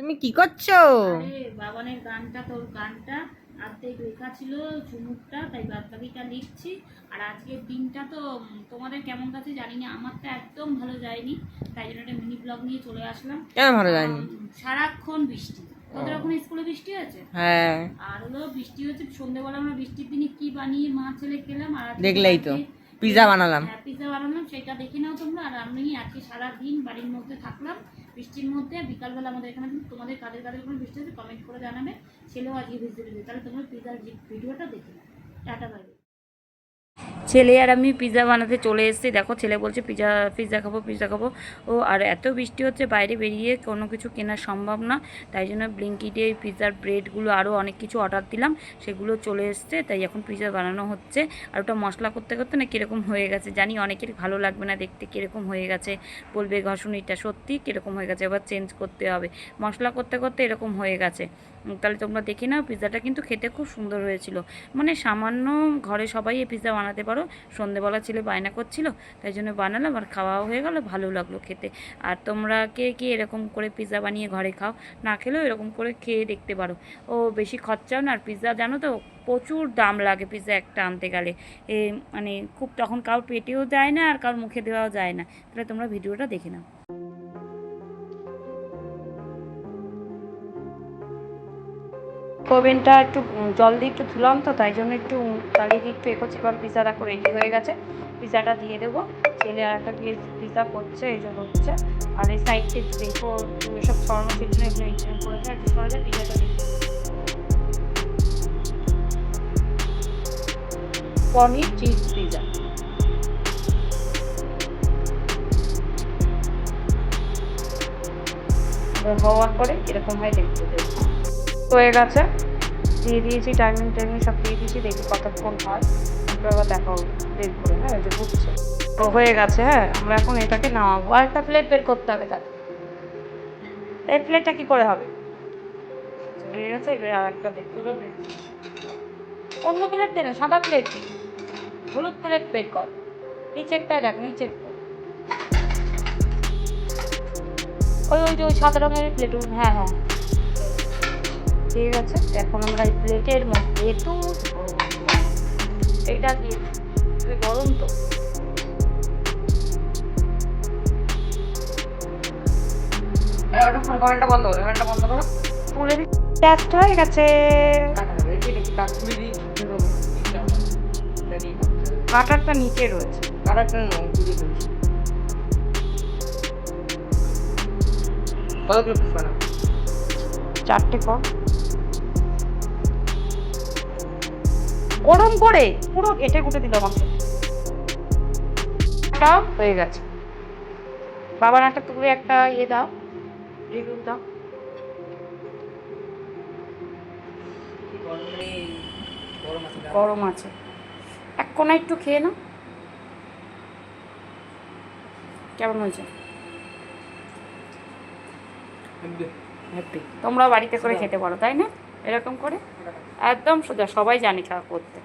তুমি কি করছ? বাবানের গানটা তোর গানটা অর্ধেক লেখা ছিল ঝুমুকটা তাই বাদ বাকিটা লিখছি। আর আজকের দিনটা তো তোমাদের কেমন কাছে জানি না আমার তো একদম ভালো যায়নি তাই জন্য একটা মিনি ব্লগ নিয়ে চলে আসলাম। কেন ভালো যায়নি? সারাক্ষণ বৃষ্টি। তোদের ওখানে স্কুলে বৃষ্টি হয়েছে? হ্যাঁ। আর হলো বৃষ্টি হচ্ছে সন্ধ্যেবেলা আমরা বৃষ্টির দিনে কি বানিয়ে মা ছেলে খেলাম আর দেখলেই তো পিৎজা বানালাম। হ্যাঁ পিৎজা বানালাম সেটা দেখে নাও তোমরা আর আমি আজকে সারাদিন বাড়ির মধ্যে থাকলাম বৃষ্টির মধ্যে বিকালবেলা আমাদের এখানে তোমাদের কাদের কাদের কোনো বৃষ্টি হচ্ছে কমেন্ট করে জানাবে। ছেলেও আজকে ভিজতে তাহলে তোমরা পিৎজার ভিডিওটা দেখে টাটা বাই ছেলে আর আমি পিৎজা বানাতে চলে এসেছি। দেখো, ছেলে বলছে পিৎজা পিৎজা খাব পিৎজা খাব। ও, আর এত বৃষ্টি হচ্ছে, বাইরে বেরিয়ে কোনো কিছু কেনা সম্ভব না। তাই জন্য ব্লিঙ্কিটে এই পিৎজার ব্রেডগুলো আরও অনেক কিছু অর্ডার দিলাম। সেগুলো চলে এসছে, তাই এখন পিৎজা বানানো হচ্ছে। আর ওটা মশলা করতে করতে না কীরকম হয়ে গেছে জানি, অনেকের ভালো লাগবে না দেখতে কীরকম হয়ে গেছে। বলবে ঘষুনিটা সত্যি কীরকম হয়ে গেছে? এবার চেঞ্জ করতে হবে। মশলা করতে করতে এরকম হয়ে গেছে। তাহলে তোমরা দেখে নাও, পিৎজাটা কিন্তু খেতে খুব সুন্দর হয়েছিল। মানে সামান্য ঘরে সবাই এই পিৎজা বানাতে পারো, সন্ধেবেলা ছেলে বায়না করছিল, তাই জন্য বানালাম আর খাওয়াও হয়ে গেল, ভালো লাগল খেতে। আর তোমরা কে কি এরকম করে পিৎজা বানিয়ে ঘরে খাও, না খেলেও এরকম করে খেয়ে দেখতে পারো। ও বেশি খরচাও না, আর পিৎজা জানো তো, প্রচুর দাম লাগে পিৎজা একটা আনতে গেলে। এ মানে খুব তখন কারোর পেটেও যায় না, আর কারোর মুখে দেওয়াও যায় না। তাহলে তোমরা ভিডিওটা দেখে নাও। ওভেনটা একটু জল দিয়ে একটু ধুলাম তো, তাই জন্য একটু দাঁড়িয়ে দিয়ে একটু এ করছি এবার পিৎজা দেখো রেডি হয়ে গেছে। পিজাটা দিয়ে দেবো। ছেলে আর একটা পিৎজা করছে, এই জন্য হচ্ছে। আর এই সাইডে দেখো সব ছড়ানো ছিল এগুলো ইনস্টল করেছে আর কিছু করা যায় দেবো। পনির চিজ পিৎজা হওয়ার পরে এরকম হয় দেখতে। দেবো হয়ে গেছে। দিয়ে দিয়েছি টাইমিং টাইমিং সব দিয়ে দিয়েছি, দেখি কতক্ষণ হয়। আবার দেখা হবে করে হ্যাঁ যে বুঝছে তো হয়ে গেছে হ্যাঁ আমরা এখন এটাকে নামাবো। আর একটা প্লেট বের করতে হবে তার এই প্লেটটা কি করে হবে? আর একটা অন্য প্লেট দে না, সাদা প্লেট হলুদ প্লেট বের কর। নিচেরটা দেখ নিচের ওই ওই যে ওই সাদা রঙের প্লেট হ্যাঁ হ্যাঁ। ঠিক আছে এখন আমরা এই প্লেটের মধ্যে একটু এটা দিয়ে। গরম তো। বন্ধ করো কমেন্টটা বন্ধ করো। পুরে টেস্ট হয়ে গেছে। কাটারটা নিচে রয়েছে। কত বানাবো চারটে কর গরম করে পুরো এটে কুটে দিল আমাকে। একটা হয়ে গেছে। বাবার একটা তুমি একটা ইয়ে দাও রিভিউ দাও। গরম আছে। এক কোনা একটু খেয়ে নাও। কেমন হয়েছে? হ্যাপি তোমরা বাড়িতে করে খেতে পারো তাই না? এরকম করে? একদম সোজা সবাই জানি খাওয়া করতে।